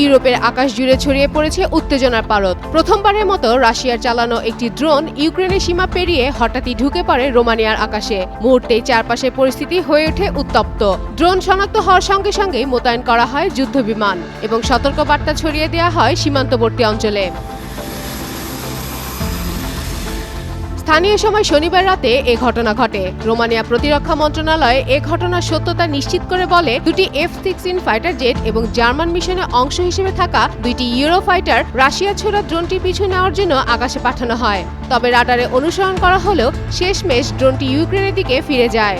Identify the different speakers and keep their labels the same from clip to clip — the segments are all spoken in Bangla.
Speaker 1: ইউরোপের আকাশ জুড়ে ছড়িয়ে পড়েছে উত্তেজনার পারদ। প্রথমবারের মতো রাশিয়ার চালানো একটি ড্রোন ইউক্রেনের সীমা পেরিয়ে হঠাৎই ঢুকে পড়ে রোমানিয়ার আকাশে। মুহূর্তেই চারপাশের পরিস্থিতি হয়ে ওঠে উত্তপ্ত। ড্রোন শনাক্ত হওয়ার সঙ্গে সঙ্গেই মোতায়েন করা হয় যুদ্ধবিমান এবং সতর্কবার্তা ছড়িয়ে দেওয়া হয় সীমান্তবর্তী অঞ্চলে। স্থানীয় সময় শনিবার রাতে এ ঘটনা ঘটে। রোমানিয়া প্রতিরক্ষা মন্ত্রণালয় এ ঘটনার সত্যতা নিশ্চিত করে বলে, দুটি এফ সিক্সটিন ফাইটার জেট এবং জার্মান মিশনে অংশ হিসেবে থাকা দুইটি ইউরো ফাইটার রাশিয়া ছোড়া ড্রোনটি পিছু নেওয়ার জন্য আকাশে পাঠানো হয়। তবে রাডারে অনুসরণ করা হলেও শেষমেশ ড্রোনটি ইউক্রেনের দিকে ফিরে যায়।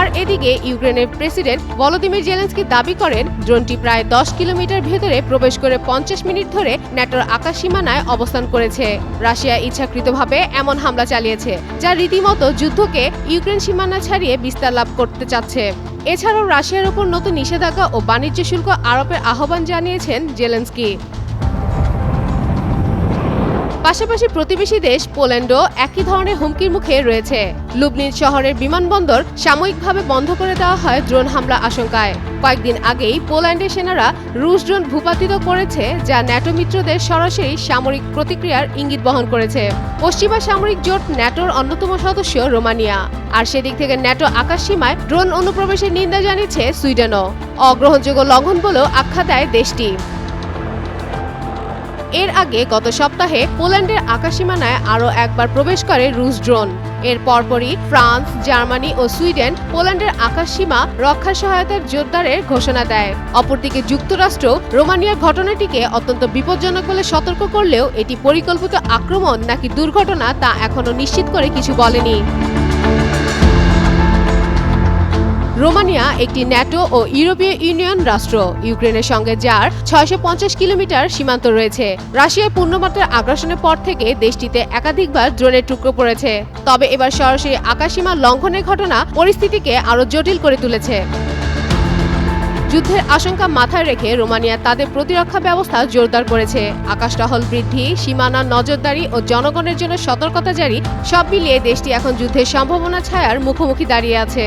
Speaker 1: আর এদিকে ইউক্রেনের প্রেসিডেন্ট ভলোদিমির জেলেন্সকি দাবি করেন, ড্রোনটি প্রায় দশ কিলোমিটার ভেতরে প্রবেশ করে পঞ্চাশ মিনিট ধরে ন্যাটোর আকাশ সীমানায় অবস্থান করেছে। রাশিয়া ইচ্ছাকৃতভাবে এমন হামলা চালিয়েছে, যা রীতিমতো যুদ্ধকে ইউক্রেন সীমানা ছাড়িয়ে বিস্তার লাভ করতে চাচ্ছে। এছাড়াও রাশিয়ার উপর নতুন নিষেধাজ্ঞা ও বাণিজ্য শুল্ক আরোপের আহ্বান জানিয়েছেন জেলেন্সকি। পাশাপাশি প্রতিবেশী দেশ পোল্যান্ডও একই ধরনের হুমকির মুখে রয়েছে। লুবনিন শহরের বিমানবন্দর সাময়িকভাবে বন্ধ করে দেওয়া হয় ড্রোন হামলা আশঙ্কায়। কয়েকদিন আগেই পোল্যান্ডের সেনারা রুশ ড্রোন ভূপাতিত করেছে, যা ন্যাটো মিত্রদের সরাসরি সামরিক প্রতিক্রিয়ার ইঙ্গিত বহন করেছে। পশ্চিমা সামরিক জোট ন্যাটোর অন্যতম সদস্য রোমানিয়া। আর সেদিক থেকে ন্যাটো আকাশ সীমায় ড্রোন অনুপ্রবেশের নিন্দা জানিয়েছে সুইডেনও। অগ্রহণযোগ্য লঙ্ঘন বলেও আখ্যা দেয় দেশটি। এর আগে গত সপ্তাহে পোল্যান্ডের আকাশসীমানায় আরও একবার প্রবেশ করে রুশ ড্রোন। এর পরপরই ফ্রান্স, জার্মানি ও সুইডেন পোল্যান্ডের আকাশসীমা রক্ষা সহায়তার জোরদারের ঘোষণা দেয়। অপরদিকে যুক্তরাষ্ট্র রোমানিয়ার ঘটনাটিকে অত্যন্ত বিপজ্জনক বলে সতর্ক করলেও এটি পরিকল্পিত আক্রমণ নাকি দুর্ঘটনা তা এখনও নিশ্চিত করে কিছু বলেনি। রোমানিয়া একটি ন্যাটো ও ইউরোপীয় ইউনিয়ন রাষ্ট্র। ইউক্রেনের সঙ্গে যার ছয়শো পঞ্চাশ কিলোমিটার সীমান্ত রয়েছে। রাশিয়ার পূর্ণমাত্রার আগ্রাসনের পর থেকে দেশটিতে একাধিকবার ড্রোনের টুকরো পড়েছে। তবে এবার সরাসরি আকাশসীমা লঙ্ঘনের ঘটনা পরিস্থিতিকে আরও জটিল করে তুলেছে। যুদ্ধের আশঙ্কা মাথায় রেখে রোমানিয়া তাদের প্রতিরক্ষা ব্যবস্থা জোরদার করেছে। আকাশ টহল বৃদ্ধি, সীমানা নজরদারি ও জনগণের জন্য সতর্কতা জারি, সব মিলিয়ে দেশটি এখন যুদ্ধের সম্ভাবনা ছায়ার মুখোমুখি দাঁড়িয়ে আছে।